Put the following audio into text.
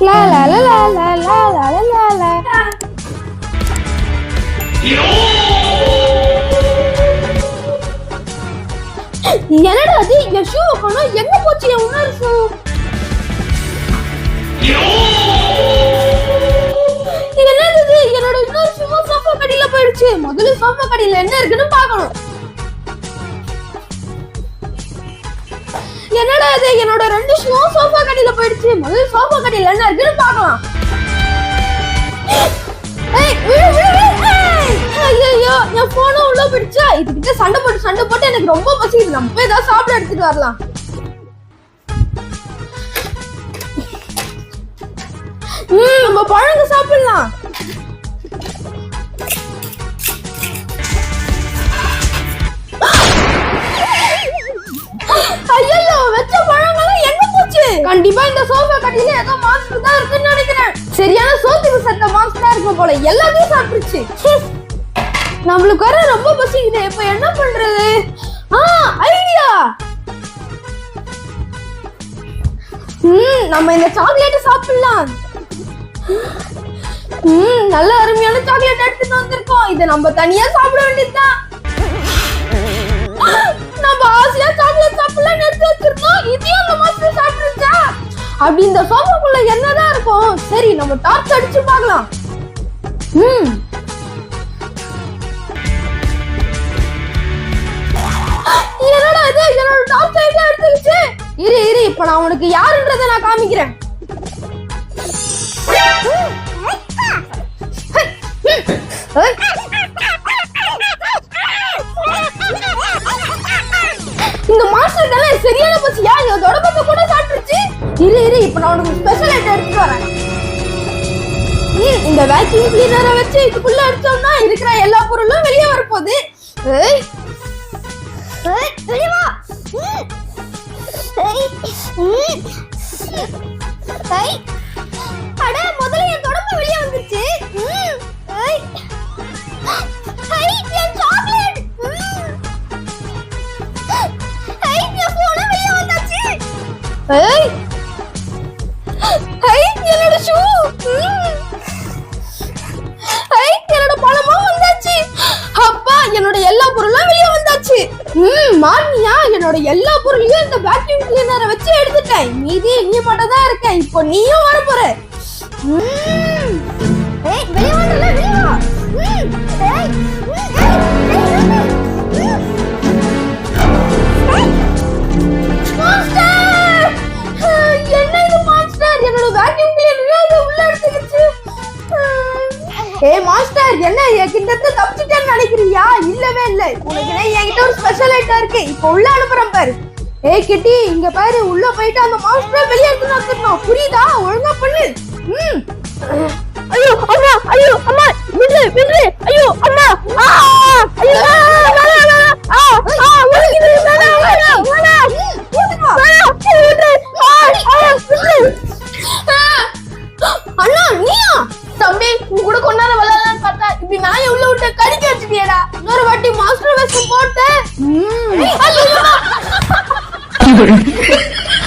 லா லா லா லா லா லா லா லா லா என்னடா அது இந்த ஷூ காணோம் எங்க போச்சு என் உணர் ஷூ இது என்னது இது? என்னோட இன்னொரு ஷூ சோஃபா கடியில போயிடுச்சு. முதல்ல சோஃபா படியில என்ன இருக்குன்னு பார்க்கணும். என்னடா இது? என்னோட ரெண்டு ஷூவும் சோஃபா முதல்ல சோஃபா என்ன இருக்குன்னு பார்க்கலாம். ஐயோ என் போனும் உள்ள போயிடுச்சா? இதுகிட்ட சண்டை போட்டு சண்டை போட்டு எனக்கு ரொம்ப பசிக்குது. நம்ம போய் ஏதாவது சாப்பிட எடுத்துட்டு வரலாம். ம் நம்ம பழங்க சாப்பிடலாம். கண்டிப்பா இந்த சோஃபா கட்டில ஏதோ மாஸ்டர் தான் இருக்குன்னு நினைக்கிறேன். சரியான சோத்துக்கு சத்த மாஸ்டரா இருக்கும் போல. எல்லாத்தையும் சாப்பிட்டுருச்சு. நம்மளுக்கு வர ரொம்ப பசிக்குது. இப்ப என்ன பண்றது? ஆ ஐடியா ம் நம்ம இந்த சாக்லேட் சாப்பிடலாம். ம் நல்ல அருமையான சாக்லேட் எடுத்துட்டு வந்திருக்கோம். இதை நம்ம தனியா சாப்பிட வேண்டியதுதான். அப்படி இந்த சோஃபாக்குள்ள என்னதான் இருக்கும்? சரி நம்ம டார்ச் அடிச்சு பார்க்கலாம். ம். என்னடா இது? என்னோட டார்ச் லைட் எடுத்துக்கிச்சு. இரு இரு இப்ப நான் உனக்கு யாருன்றத நான் காமிக்கிறேன். இரு இரு இப்போ நான் உனக்கு ஸ்பெஷல் ஐட்டம் எடுத்துட்டு வரேன். நீ இந்த வேக்யூம் கிளீனரை வச்சு இதுக்குள்ள அடிச்சோம்னா இருக்கிற எல்லா பொருளும் வெளியே வரப்போகுது. ஏய். ஏய், வெளிய வா. ஏய், ஏய். அட முதல்ல என் வெளியே வந்துச்சு ஏய். ஏய், என் சாக்லேட் ஏய், என் வெளியே வந்தாச்சு. ஏய், என்னோட பழமும் வந்தாச்சு. அப்பா என்னோட எல்லா பொருளும் வெளியே வந்தாச்சு. ம் மாமியா என்னோட எல்லா பொருளையும் இந்த வேக்யூம் கிளீனரை வச்சு எடுத்துட்டேன். மீதி நீ மட்டும் தான் இருக்க இப்போ நீயும் வர போற ம். ஏய் மாஸ்டர் என்ன என்கிட்ட இருந்து தப்பிச்சிட்டேன்னு நினைக்கிறியா? இல்லவே இல்ல. உனக்கு என்கிட்ட ஒரு ஸ்பெஷல் ஐட்டம் இருக்கு? இப்போ உள்ள அனுப்புறேன் பாரு. ஏய் கிட்டி இங்க பாரு உள்ள போயிட்டு அந்த மாஸ்டர் வெளியே எடுத்துட்டு வந்துடணும். புரியுதா? ஒழுங்கா பண்ணு. ம். ஐயோ அம்மா ஐயோ அம்மா விடு விடு ஐயோ அம்மா ஆ ஐயோ ஆ விடு. அண்ணா நீயா? தம்பி உன் கூட கொண்டாட இப்படி நாயை உள்ள விட்டு கடிக்க